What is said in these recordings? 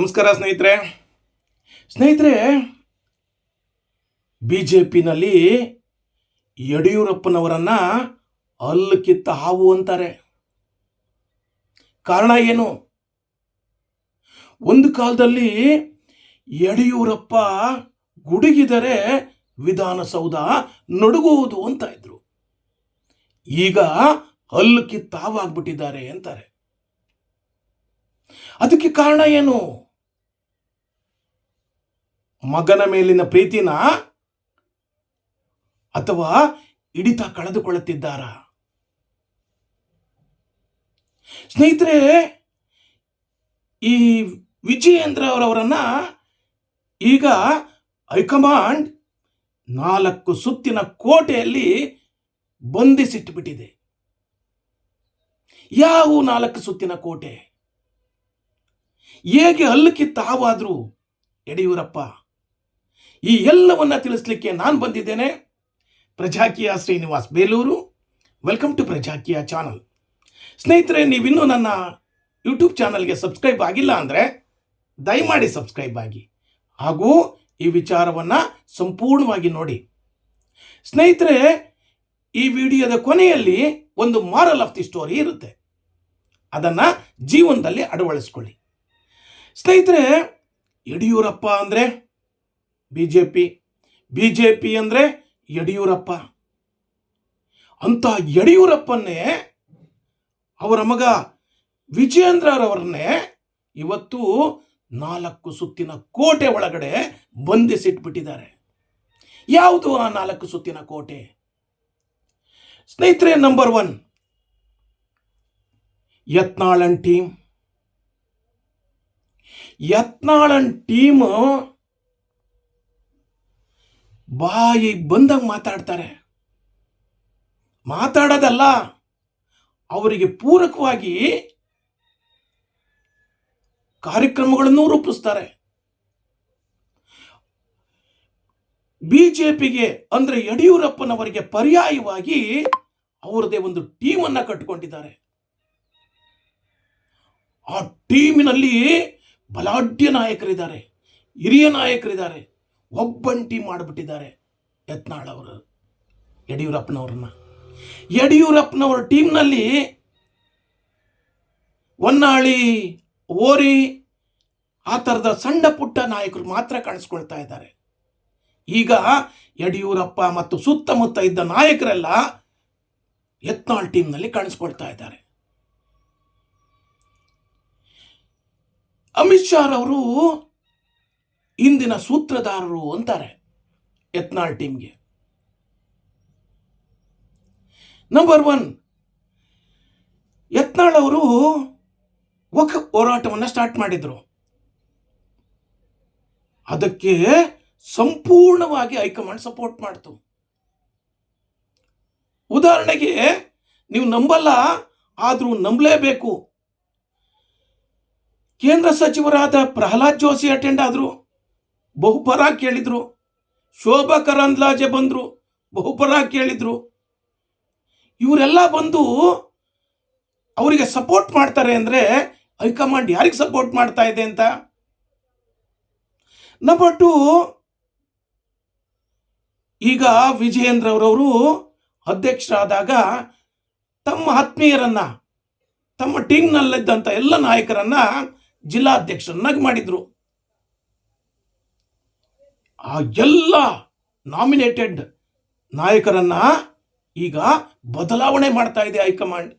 ನಮಸ್ಕಾರ ಸ್ನೇಹಿತರೆ. ಸ್ನೇಹಿತರೆ ಬಿ ಜೆ ಪಿನಲ್ಲಿ ಯಡಿಯೂರಪ್ಪನವರನ್ನ ಹಲ್ಲು ಕಿತ್ತ ಹಾವು ಅಂತಾರೆ. ಕಾರಣ ಏನು? ಒಂದು ಕಾಲದಲ್ಲಿ ಯಡಿಯೂರಪ್ಪ ಗುಡುಗಿದರೆ ವಿಧಾನಸೌಧ ನಡುಗುವುದು ಅಂತ ಇದ್ರು. ಈಗ ಹಲ್ಲು ಕಿತ್ತ ಹಾವಾಗ್ಬಿಟ್ಟಿದ್ದಾರೆ ಅಂತಾರೆ. ಅದಕ್ಕೆ ಕಾರಣ ಏನು? ಮಗನ ಮೇಲಿನ ಪ್ರೀತಿನ ಅಥವಾ ಹಿಡಿತ ಕಳೆದುಕೊಳ್ಳುತ್ತಿದ್ದಾರ? ಸ್ನೇಹಿತರೆ, ಈ ವಿಜಯೇಂದ್ರ ಅವರವರನ್ನ ಈಗ ಹೈಕಮಾಂಡ್ ನಾಲ್ಕು ಸುತ್ತಿನ ಕೋಟೆಯಲ್ಲಿ ಬಂಧಿಸಿಟ್ಟುಬಿಟ್ಟಿದೆ ಯಾವ ನಾಲ್ಕು ಸುತ್ತಿನ ಕೋಟೆ? ಹೇಗೆ ಅಲ್ಲಕ್ಕೆ ಹಾವಾದ್ರು, ಯಡಿಯೂರಪ್ಪ? ಈ ಎಲ್ಲವನ್ನ ತಿಳಿಸ್ಲಿಕ್ಕೆ ನಾನು ಬಂದಿದ್ದೇನೆ Prajakeeya Srinivas Belur. Welcome to Prajakeeya channel ಸ್ನೇಹಿತರೆ, ನೀವಿನ್ನೂ ನನ್ನ ಯೂಟ್ಯೂಬ್ ಚಾನಲ್ಗೆ ಸಬ್ಸ್ಕ್ರೈಬ್ ಆಗಿಲ್ಲ ಅಂದರೆ ದಯಮಾಡಿ ಸಬ್ಸ್ಕ್ರೈಬ್ ಆಗಿ. ಹಾಗೂ ಈ ವಿಚಾರವನ್ನು ಸಂಪೂರ್ಣವಾಗಿ ನೋಡಿ. ಸ್ನೇಹಿತರೆ, ಈ ವಿಡಿಯೋದ ಕೊನೆಯಲ್ಲಿ ಒಂದು ಮಾರಲ್ ಆಫ್ ದಿ ಸ್ಟೋರಿ ಇರುತ್ತೆ. ಅದನ್ನು ಜೀವನದಲ್ಲಿ ಅಳವಡಿಸ್ಕೊಳ್ಳಿ. ಸ್ನೇಹಿತರೆ, ಯಡಿಯೂರಪ್ಪ ಅಂದರೆ B J P B J P ಅಂದರೆ ಯಡಿಯೂರಪ್ಪ. ಅಂತ ಯಡಿಯೂರಪ್ಪನ್ನೇ ಅವರ ಮಗ ವಿಜಯೇಂದ್ರರವರನ್ನೇ ಇವತ್ತು ನಾಲ್ಕು ಸುತ್ತಿನ ಕೋಟೆ ಒಳಗಡೆ ಬಂಧಿಸಿಟ್ಬಿಟ್ಟಿದ್ದಾರೆ. ಯಾವುದು ಆ ನಾಲ್ಕು ಸುತ್ತಿನ ಕೋಟೆ? ಸ್ನೇಹಿತರೆ ನಂಬರ್ ಒನ್ ಯತ್ನಾಳನ್ ಟೀಮ್ ಯತ್ನಾಳನ್ ಟೀಮ್ ಬಾಯಿಗೆ ಬಂದಾಗ ಮಾತಾಡ್ತಾರೆ. ಮಾತಾಡೋದಲ್ಲ, ಅವರಿಗೆ ಪೂರಕವಾಗಿ ಕಾರ್ಯಕ್ರಮಗಳನ್ನು ರೂಪಿಸ್ತಾರೆ. ಬಿ ಜೆ ಪಿಗೆ ಅಂದರೆ ಯಡಿಯೂರಪ್ಪನವರಿಗೆ ಪರ್ಯಾಯವಾಗಿ ಅವರದೇ ಒಂದು ಟೀಮನ್ನು ಕಟ್ಟಿಕೊಂಡಿದ್ದಾರೆ ಆ ಟೀಮಿನಲ್ಲಿ ಬಲಾಢ್ಯ ನಾಯಕರಿದ್ದಾರೆ, ಹಿರಿಯ ನಾಯಕರಿದ್ದಾರೆ. ಒಬ್ಬಂಟಿ ಮಾಡಿಬಿಟ್ಟಿದ್ದಾರೆ ಯತ್ನಾಳ್ ಅವರು, ಯಡಿಯೂರಪ್ಪನವ್ರನ್ನ. ಯಡಿಯೂರಪ್ಪನವ್ರ ಟೀಮ್ನಲ್ಲಿ ಹೊನ್ನಾಳಿ ಓರಿ ಆ ಥರದ ಸಣ್ಣ ಪುಟ್ಟ ನಾಯಕರು ಮಾತ್ರ ಕಾಣಿಸ್ಕೊಳ್ತಾ ಇದ್ದಾರೆ. ಈಗ ಯಡಿಯೂರಪ್ಪ ಮತ್ತು ಸುತ್ತಮುತ್ತ ಇದ್ದ ನಾಯಕರೆಲ್ಲ ಯತ್ನಾಳ್ ಟೀಮ್ನಲ್ಲಿ ಕಾಣಿಸ್ಕೊಳ್ತಾ ಇದ್ದಾರೆ. ಅಮಿತ್ ಶಾ ಅವರು ಇಂದಿನ ಸೂತ್ರಧಾರರು ಅಂತಾರೆ ಯತ್ನಾಳ್ ಟೀಮ್ಗೆ. ನಂಬರ್ ಒನ್ ಯತ್ನಾಳ್ ಅವರು ವಕ್ ಹೋರಾಟವನ್ನು ಸ್ಟಾರ್ಟ್ ಮಾಡಿದರು. ಅದಕ್ಕೆ ಸಂಪೂರ್ಣವಾಗಿ ಹೈಕಮಾಂಡ್ ಸಪೋರ್ಟ್ ಮಾಡ್ತು. ಉದಾಹರಣೆಗೆ, ನೀವು ನಂಬಲ್ಲ, ಆದರೂ ನಂಬಲೇಬೇಕು. ಕೇಂದ್ರ ಸಚಿವರಾದ ಪ್ರಹ್ಲಾದ್ ಜೋಶಿ ಅಟೆಂಡ್ ಆದರು. ಬಹುಪರ ಕೇಳಿದ್ರು. ಶೋಭಾ ಕರಂದ್ಲಾಜೆ ಬಂದರು. ಬಹುಪರ ಕೇಳಿದ್ರು. ಇವರೆಲ್ಲ ಬಂದು ಅವರಿಗೆ ಸಪೋರ್ಟ್ ಮಾಡ್ತಾರೆ ಅಂದರೆ ಹೈಕಮಾಂಡ್ ಯಾರಿಗೆ ಸಪೋರ್ಟ್ ಮಾಡ್ತಾ ಇದೆ ಅಂತ? ನಂಬರ್ ಟು ಈಗ ವಿಜಯೇಂದ್ರ ಅವರವರು ಅಧ್ಯಕ್ಷರಾದಾಗ ತಮ್ಮ ಆತ್ಮೀಯರನ್ನ, ತಮ್ಮ ಟೀಮ್ನಲ್ಲಿದ್ದಂಥ ಎಲ್ಲ ನಾಯಕರನ್ನು ಜಿಲ್ಲಾಧ್ಯಕ್ಷರನ್ನಾಗಿ ಮಾಡಿದ್ರು. ಆ ಎಲ್ಲ ನಾಮಿನೇಟೆಡ್ ನಾಯಕರನ್ನು ಈಗ ಬದಲಾವಣೆ ಮಾಡ್ತಾ ಇದೆ ಹೈಕಮಾಂಡ್.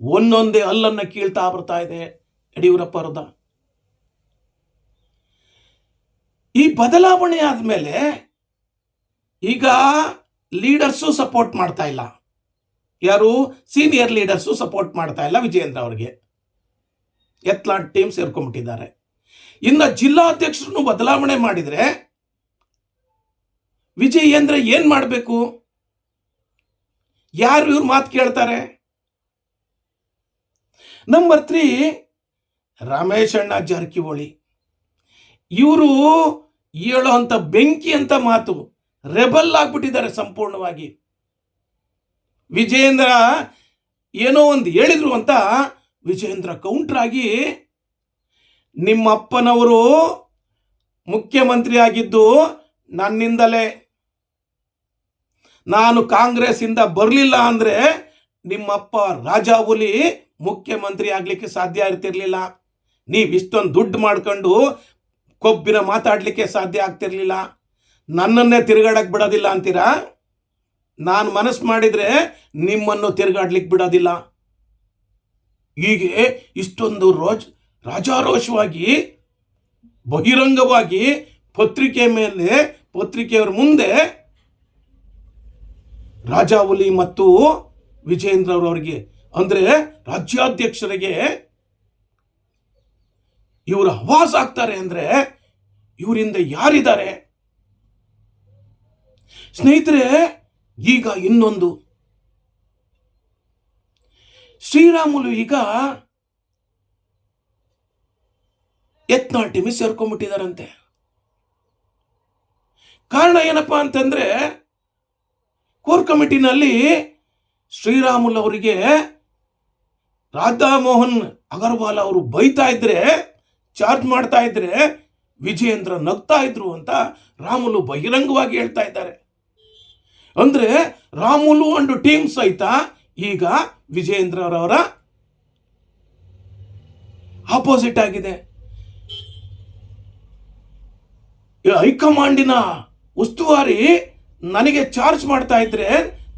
ಒಂದೊಂದೇ ಅಲ್ಲನ್ನು ಕೀಳ್ತಾ ಬರ್ತಾ ಇದೆ ಯಡಿಯೂರಪ್ಪ ಅವರದ. ಈ ಬದಲಾವಣೆ ಆದಮೇಲೆ ಈಗ ಲೀಡರ್ಸು ಸಪೋರ್ಟ್ ಮಾಡ್ತಾ ಇಲ್ಲ. ಯಾರು? ಸೀನಿಯರ್ ಲೀಡರ್ಸು ಸಪೋರ್ಟ್ ಮಾಡ್ತಾ ಇಲ್ಲ ವಿಜಯೇಂದ್ರ ಅವರಿಗೆ. ಎತ್ಲಾಂಟ್ ಟೀಮ್ ಸೇರ್ಕೊಂಡ್ಬಿಟ್ಟಿದ್ದಾರೆ. ಇನ್ನು ಜಿಲ್ಲಾಧ್ಯಕ್ಷರನ್ನು ಬದಲಾವಣೆ ಮಾಡಿದರೆ ವಿಜಯೇಂದ್ರ ಏನು ಮಾಡಬೇಕು? ಯಾರು ಇವ್ರ ಮಾತು ಕೇಳ್ತಾರೆ? ನಂಬರ್ ತ್ರೀ ರಮೇಶ್ ಅಣ್ಣ ಜಾರಕಿಹೊಳಿ. ಇವರು ಹೇಳೋಂಥ ಬೆಂಕಿ ಅಂತ ಮಾತು ರೆಬಲ್ ಆಗ್ಬಿಟ್ಟಿದ್ದಾರೆ ಸಂಪೂರ್ಣವಾಗಿ. ವಿಜಯೇಂದ್ರ ಏನೋ ಒಂದು ಹೇಳಿದ್ರು ಅಂತ ವಿಜಯೇಂದ್ರ ಕೌಂಟ್ರ್ ಆಗಿ ನಿಮ್ಮಪ್ಪನವರು ಮುಖ್ಯಮಂತ್ರಿ ಆಗಿದ್ದು ನನ್ನಿಂದಲೇ. ನಾನು ಕಾಂಗ್ರೆಸ್ಸಿಂದ ಬರಲಿಲ್ಲ ಅಂದರೆ ನಿಮ್ಮಪ್ಪ ರಾಜಾಹುಲಿ ಮುಖ್ಯಮಂತ್ರಿ ಆಗಲಿಕ್ಕೆ ಸಾಧ್ಯ ಇರ್ತಿರಲಿಲ್ಲ ನೀವು ಇಷ್ಟೊಂದು ದುಡ್ಡು ಮಾಡ್ಕೊಂಡು ಕೊಬ್ಬಿನ ಮಾತಾಡಲಿಕ್ಕೆ ಸಾಧ್ಯ ಆಗ್ತಿರ್ಲಿಲ್ಲ. ನನ್ನನ್ನೇ ತಿರುಗಾಡಕ್ಕೆ ಬಿಡೋದಿಲ್ಲ ಅಂತೀರಾ? ನಾನು ಮನಸ್ಸು ಮಾಡಿದರೆ ನಿಮ್ಮನ್ನು ತಿರುಗಾಡ್ಲಿಕ್ಕೆ ಬಿಡೋದಿಲ್ಲ. ಹೀಗೆ ಇಷ್ಟೊಂದು ರೋಜ್ ರಾಜಾರೋಷವಾಗಿ, ಬಹಿರಂಗವಾಗಿ ಪತ್ರಿಕೆ ಮೇಲೆ, ಪತ್ರಿಕೆಯವರ ಮುಂದೆ ರಾಜಾವಲಿ ಮತ್ತು ವಿಜೇಂದ್ರ ಅವರವರಿಗೆ ಅಂದರೆ ರಾಜ್ಯಾಧ್ಯಕ್ಷರಿಗೆ ಇವರು ಹವಾಸ್ ಆಗ್ತಾರೆ ಅಂದರೆ ಇವರಿಂದ ಯಾರಿದ್ದಾರೆ? ಸ್ನೇಹಿತರೆ, ಈಗ ಇನ್ನೊಂದು. ಶ್ರೀರಾಮುಲು ಈಗ ಯತ್ನಾಳ್ ಟಿಮಿ ಸೇರ್ಕೊಂಡ್ಬಿಟ್ಟಿದಾರಂತೆ. ಕಾರಣ ಏನಪ್ಪ ಅಂತಂದ್ರೆ, ಕೋರ್ ಕಮಿಟಿನಲ್ಲಿ ಶ್ರೀರಾಮುಲ್ ಅವರಿಗೆ ರಾಧಾಮೋಹನ್ ಅಗರ್ವಾಲ್ ಅವರು ಬೈತಾ ಇದ್ರೆ, ಚಾರ್ಜ್ ಮಾಡ್ತಾ ಇದ್ರೆ ವಿಜಯೇಂದ್ರ ನಗ್ತಾ ಇದ್ರು ಅಂತ ರಾಮುಲು ಬಹಿರಂಗವಾಗಿ ಹೇಳ್ತಾ ಇದ್ದಾರೆ. ಅಂದ್ರೆ ರಾಮುಲು ಒಂದು ಟೀಮ್ ಸಹಿತ ಈಗ ವಿಜಯೇಂದ್ರರವರ ಆಪೋಸಿಟ್ ಆಗಿದೆ ಈ ಹೈಕಮಾಂಡಿನ ಉಸ್ತುವಾರಿ ನನಗೆ ಚಾರ್ಜ್ ಮಾಡ್ತಾ ಇದ್ರೆ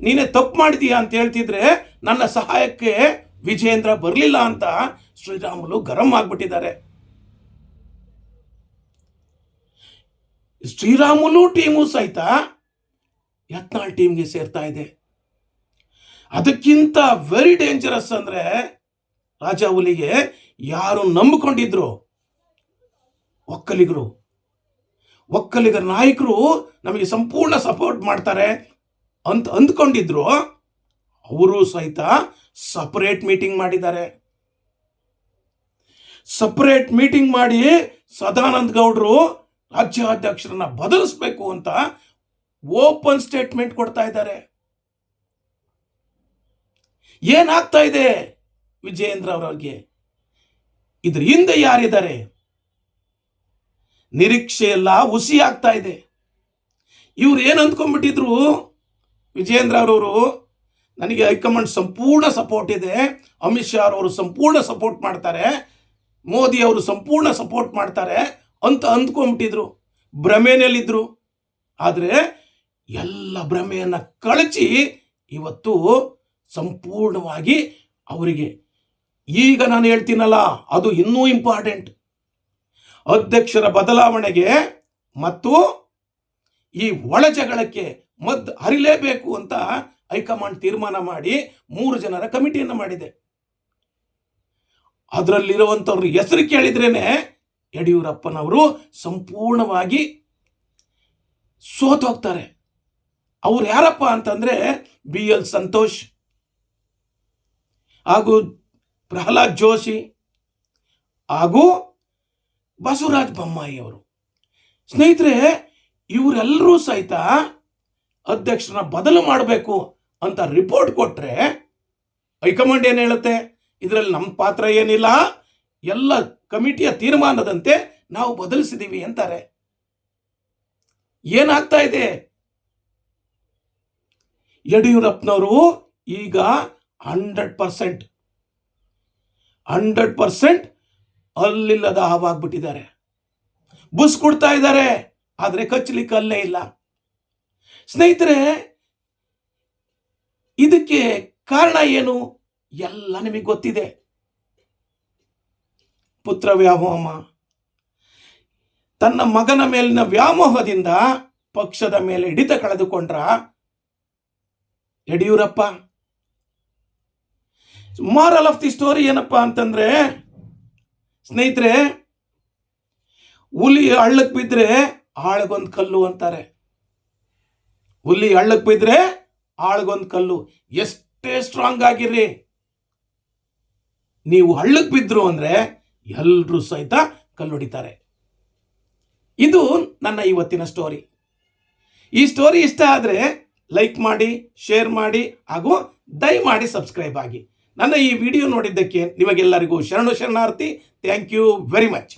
ನೀನೇ ತಪ್ಪು ಮಾಡಿದೀಯಾ ಅಂತ ಹೇಳ್ತಿದ್ರೆ ನನ್ನ ಸಹಾಯಕ್ಕೆ ವಿಜಯೇಂದ್ರ ಬರಲಿಲ್ಲ ಅಂತ ಶ್ರೀರಾಮುಲು ಗರಂ ಆಗ್ಬಿಟ್ಟಿದ್ದಾರೆ. ಶ್ರೀರಾಮುಲು ಟೀಮು ಸಹಿತ ಯತ್ನಾಳ್ ಟೀಮ್ಗೆ ಸೇರ್ತಾ ಇದೆ. ಅದಕ್ಕಿಂತ ವೆರಿ ಡೇಂಜರಸ್ ಅಂದ್ರೆ ರಾಜಾಹುಲಿಗೆ ಯಾರು ನಂಬಿಕೊಂಡಿದ್ರು? ಒಕ್ಕಲಿಗರು. ಒಕ್ಕಲಿಗರ ನಾಯಕರು ನಮಗೆ ಸಂಪೂರ್ಣ ಸಪೋರ್ಟ್ ಮಾಡ್ತಾರೆ ಅಂತ ಅಂದ್ಕೊಂಡಿದ್ರು. ಅವರು ಸಹಿತ ಸಪರೇಟ್ ಮೀಟಿಂಗ್ ಮಾಡಿದ್ದಾರೆ. ಸಪರೇಟ್ ಮೀಟಿಂಗ್ ಮಾಡಿ ಸದಾನಂದ ಗೌಡರು ರಾಜ್ಯಾಧ್ಯಕ್ಷರನ್ನ ಬದಲಿಸ್ಬೇಕು ಅಂತ ಓಪನ್ ಸ್ಟೇಟ್ಮೆಂಟ್ ಕೊಡ್ತಾ ಇದ್ದಾರೆ. ಏನಾಗ್ತಾ ಇದೆ ವಿಜಯೇಂದ್ರ ಅವರವ್ರಿಗೆ? ಇದ್ರ ಹಿಂದೆ ಯಾರಿದ್ದಾರೆ? ನಿರೀಕ್ಷೆ ಎಲ್ಲ ಹುಸಿ ಆಗ್ತಾ ಇದೆ. ಇವ್ರು ಏನು ಅಂದ್ಕೊಂಡ್ಬಿಟ್ಟಿದ್ರು? ವಿಜೇಂದ್ರ ಅವರವರು, ನನಗೆ ಹೈಕಮಾಂಡ್ ಸಂಪೂರ್ಣ ಸಪೋರ್ಟ್ ಇದೆ. ಅಮಿತ್ ಶಾ ಅವರು ಸಂಪೂರ್ಣ ಸಪೋರ್ಟ್ ಮಾಡ್ತಾರೆ. ಮೋದಿ ಅವರು ಸಂಪೂರ್ಣ ಸಪೋರ್ಟ್ ಮಾಡ್ತಾರೆ ಅಂತ ಅಂದ್ಕೊಂಡ್ಬಿಟ್ಟಿದ್ರು. ಭ್ರಮೆಯಲ್ಲಿದ್ದರು ಆದರೆ ಎಲ್ಲ ಭ್ರಮೆಯನ್ನು ಕಳಚಿ ಇವತ್ತು ಸಂಪೂರ್ಣವಾಗಿ ಅವರಿಗೆ, ಈಗ ನಾನು ಹೇಳ್ತೀನಲ್ಲ, ಅದು ಇನ್ನೂ ಇಂಪಾರ್ಟೆಂಟ್ ಅಧ್ಯಕ್ಷರ ಬದಲಾವಣೆಗೆ ಮತ್ತು ಈ ಒಳ ಜಗಳಕ್ಕೆ ಮದ್ದು ಹರಿಲೇಬೇಕು ಅಂತ ಹೈಕಮಾಂಡ್ ತೀರ್ಮಾನ ಮಾಡಿ ಮೂರು ಜನರ ಕಮಿಟಿಯನ್ನು ಮಾಡಿದೆ. ಅದರಲ್ಲಿರುವಂಥವ್ರ ಹೆಸರು ಕೇಳಿದ್ರೇನೆ ಯಡಿಯೂರಪ್ಪನವರು ಸಂಪೂರ್ಣವಾಗಿ ಸೋತೋಗ್ತಾರೆ ಅವ್ರು ಯಾರಪ್ಪ ಅಂತಂದ್ರೆ ಬಿ ಎಲ್ ಸಂತೋಷ್ ಹಾಗೂ ಪ್ರಹ್ಲಾದ್ ಜೋಶಿ ಹಾಗೂ ಬಸವರಾಜ ಬೊಮ್ಮಾಯಿ ಅವರು. ಸ್ನೇಹಿತರೆ, ಇವರೆಲ್ಲರೂ ಸಹಿತ ಅಧ್ಯಕ್ಷರನ್ನ ಬದಲು ಮಾಡಬೇಕು ಅಂತ ರಿಪೋರ್ಟ್ ಕೊಟ್ಟರೆ ಹೈಕಮಾಂಡ್ ಏನು ಹೇಳುತ್ತೆ? ಇದರಲ್ಲಿ ನಮ್ಮ ಪಾತ್ರ ಏನಿಲ್ಲ, ಎಲ್ಲ ಕಮಿಟಿಯ ತೀರ್ಮಾನದಂತೆ ನಾವು ಬದಲಿಸಿದ್ದೀವಿ ಅಂತಾರೆ. ಏನಾಗ್ತಾ ಇದೆ? ಯಡಿಯೂರಪ್ಪನವರು ಈಗ ಹಂಡ್ರೆಡ್ ಪರ್ಸೆಂಟ್ ಹಂಡ್ರೆಡ್ ಪರ್ಸೆಂಟ್ ಅಲ್ಲಿಲ್ಲದ ಹಾವಾಗ್ಬಿಟ್ಟಿದ್ದಾರೆ. ಬುಸ್ ಕೊಡ್ತಾ ಇದ್ದಾರೆ, ಆದರೆ ಕಚ್ಚಲಿಕ್ಕೆ ಅಲ್ಲೇ ಇಲ್ಲ. ಸ್ನೇಹಿತರೆ, ಇದಕ್ಕೆ ಕಾರಣ ಏನು? ಎಲ್ಲ ನಿಮಗೆ ಗೊತ್ತಿದೆ. ಪುತ್ರ ವ್ಯಾಮೋಹ. ತನ್ನ ಮಗನ ಮೇಲಿನ ವ್ಯಾಮೋಹದಿಂದ ಪಕ್ಷದ ಮೇಲೆ ಹಿಡಿತ ಕಳೆದುಕೊಂಡ್ರ Yediyurappa. Moral of the story ಏನಪ್ಪ ಅಂತಂದ್ರೆ ಸ್ನೇಹಿತರೆ, ಹುಲಿ ಹಳ್ಳಕ್ಕೆ ಬಿದ್ದರೆ ಆಳ್ಗೊಂದು ಕಲ್ಲು ಅಂತಾರೆ. ಹುಲಿ ಹಳ್ಳಕ್ಕೆ ಬಿದ್ದರೆ ಆಳ್ಗೊಂದು ಕಲ್ಲು. ಎಷ್ಟೇ ಸ್ಟ್ರಾಂಗ್ ಆಗಿರ್ರಿ. ನೀವು ಹಳ್ಳಕ್ಕೆ ಬಿದ್ದರು ಅಂದರೆ ಎಲ್ಲರೂ ಸಹಿತ ಕಲ್ಲು ಹೊಡಿತಾರೆ. ಇದು ನನ್ನ ಇವತ್ತಿನ ಸ್ಟೋರಿ ಈ ಸ್ಟೋರಿ ಇಷ್ಟ ಆದರೆ ಲೈಕ್ ಮಾಡಿ ಶೇರ್ ಮಾಡಿ ಹಾಗೂ ದಯಮಾಡಿ ಸಬ್ಸ್ಕ್ರೈಬ್ ಆಗಿ. ನನ್ನ ಈ ವಿಡಿಯೋ ನೋಡಿದ್ದಕ್ಕೆ ನಿಮಗೆಲ್ಲರಿಗೂ ಶರಣು ಶರಣಾರ್ಥಿ. Thank you very much